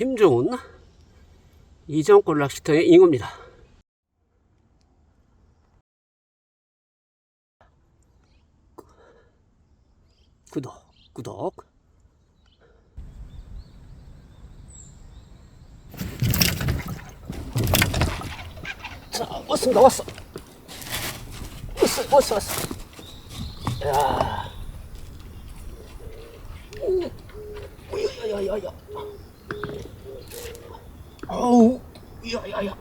힘 좋은 이정골 낚시터의 잉어입니다. 구독, 구독. 자, 왔습니다, 왔어. 왔어, 왔어, 왔어. 야. 야야 야 야. 아우, 야야야.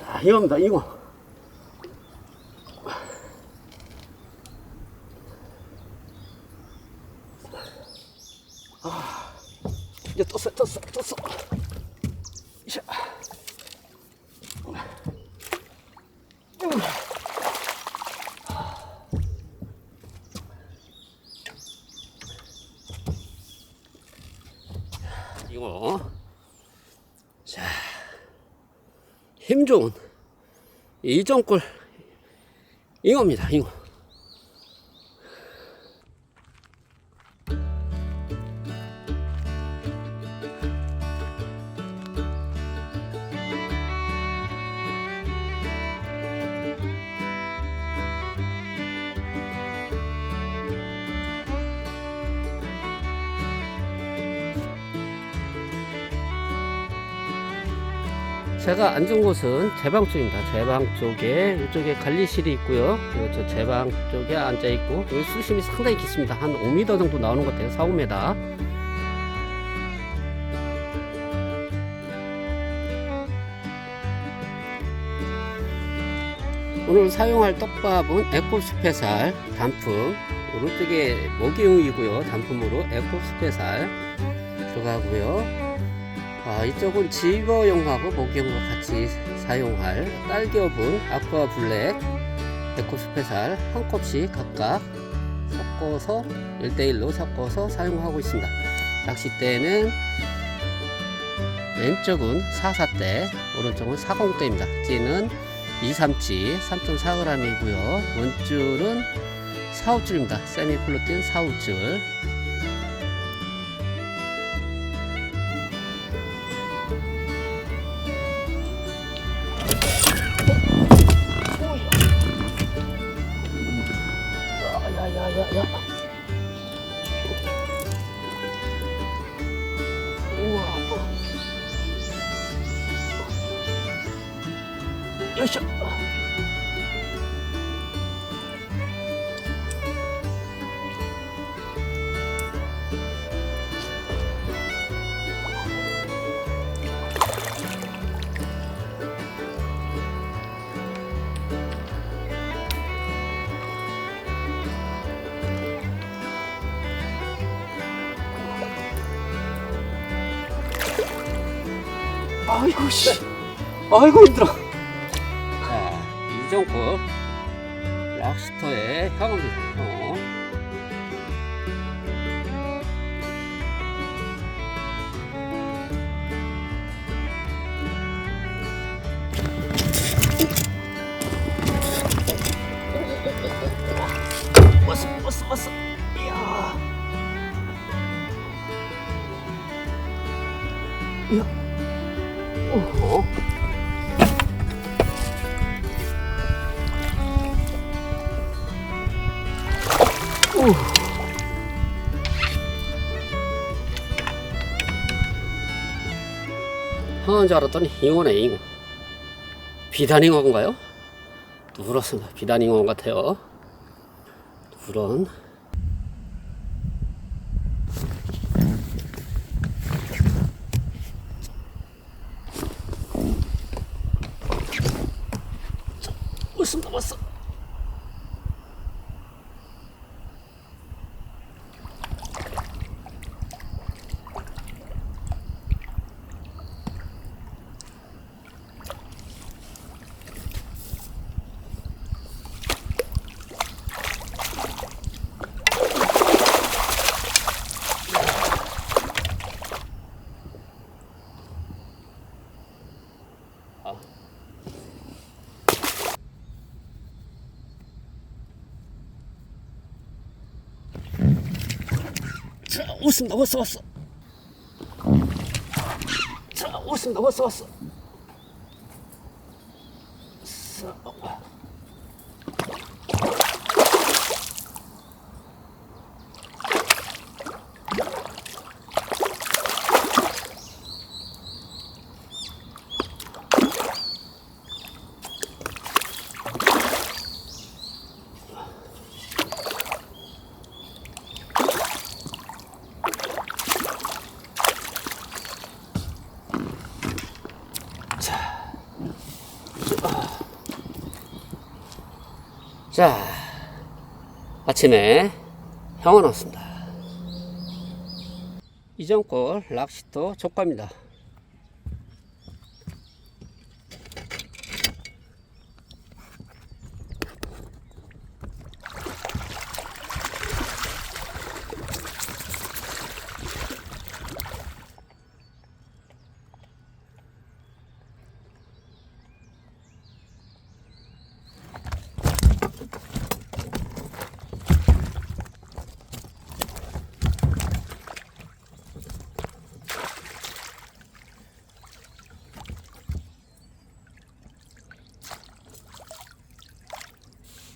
자, 이겁니다, 이거. 아, 이제 떴어, 떴어, 떴어. 자. 이거 자, 힘 좋은 이정골 잉어입니다, 잉어. 제가 앉은 곳은 제방 쪽입니다. 제방 쪽에 이쪽에 관리실이 있고요. 그리고 저 제방 쪽에 앉아 있고 여기 수심이 상당히 깊습니다. 한 5m 정도 나오는 것 같아요. 4, 5m. 오늘 사용할 떡밥은 에코스페살 단품 오른쪽에 먹이용이고요. 단품으로 에코스페살 들어가고요. 아, 이쪽은 지버용하고 목용과 같이 사용할 딸기어분, 아쿠아 블랙, 에코스페살 한 컵씩 각각 섞어서 1대1로 섞어서 사용하고 있습니다. 낚싯대는 왼쪽은 44대, 오른쪽은 40대입니다. 찌는 237, 3.4g이고요. 원줄은 4호줄입니다. 세미플로틴 4호줄. 여이쇼. 아이고 씨. 아이고 힘들어. 자, 이정도 락스터의 향입니다. 어. 왔어. 오호. 오. 하는 줄 알았더니 잉어네 잉어 비단잉어인가요? 누렇습니다 비단잉어 같아요 누런 왔습니다 왔어 자, 왔습니다. 왔어, 왔어. 자, 왔습니다. 왔어, 왔어. 자, 자, 아침에 형어 넣었습니다. 이전 걸 락시터 조과입니다.